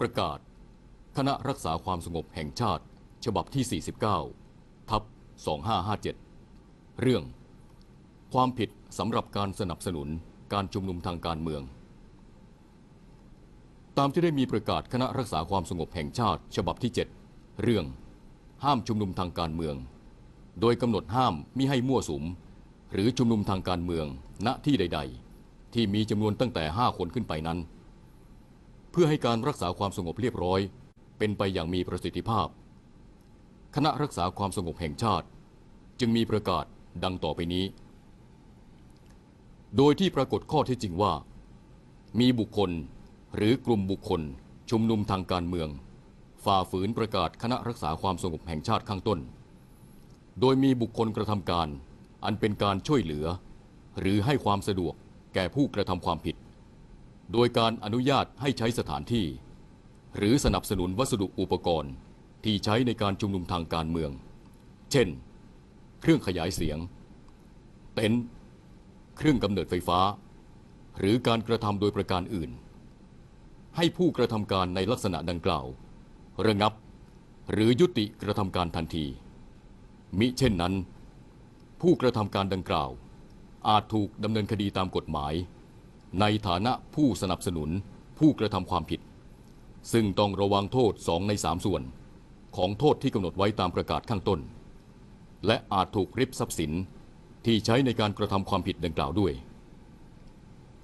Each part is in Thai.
ประกาศ คณะรักษาความสงบแห่งชาติ ฉบับที่ 49 ทับ 2557 เรื่อง ความผิดสำหรับการสนับสนุนการชุมนุมทางการเมือง ตามที่ได้มีประกาศคณะรักษาความสงบแห่งชาติ ฉบับที่ 7 เรื่อง ห้ามชุมนุมทางการเมือง โดยกำหนดห้ามมิให้มั่วสุม หรือชุมนุมทางการเมืองณที่ใด ๆ ที่มีจำนวนตั้งแต่ 5 คนขึ้นไปนั้น พื่อให้การรักษาความสงบเรียบร้อย เป็นไปอย่างมีประสิทธิภาพ คณะรักษาความสงบแห่งชาติ จึงมีประกาศดังต่อไปนี้ โดยที่ปรากฏข้อเท็จจริงว่า มีบุคคลหรือกลุ่มบุคคลชุมนุมทางการเมือง ฝ่าฝืนประกาศคณะรักษาความสงบแห่งชาติข้างต้น โดยมีบุคคลกระทำการ อันเป็นการช่วยเหลือ หรือให้ความสะดวกแก่ผู้กระทำความผิด โดยการอนุญาตให้ใช้สถานที่ หรือสนับสนุนวัสดุอุปกรณ์ที่ใช้ในการชุมนุมทางการเมือง เช่น เครื่องขยายเสียง เต็นท์เครื่องกำเนิดไฟฟ้า หรือการกระทำโดยประการอื่น ให้ผู้กระทำการในลักษณะดังกล่าว ระงับหรือยุติกระทำการทันที มิเช่นนั้น ผู้กระทำการดังกล่าว อาจถูกดำเนินคดีตามกฎหมาย ในฐานะผู้สนับสนุนผู้กระทำความผิด ซึ่งต้องระวังโทษสองในสามส่วน ของโทษที่กำหนดไว้ตามประกาศข้างต้น และอาจถูกริบทรัพย์สินที่ใช้ในการกระทำความผิดดังกล่าวด้วย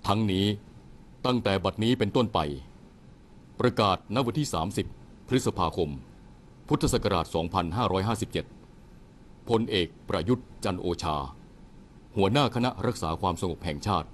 ทั้งนี้ตั้งแต่บัดนี้เป็นต้นไป ประกาศณวันที่ 30 พฤษภาคม พุทธศักราช 2557พลเอกประยุทธ์จันโอชา หัวหน้าคณะรักษาความสงบแห่งชาติ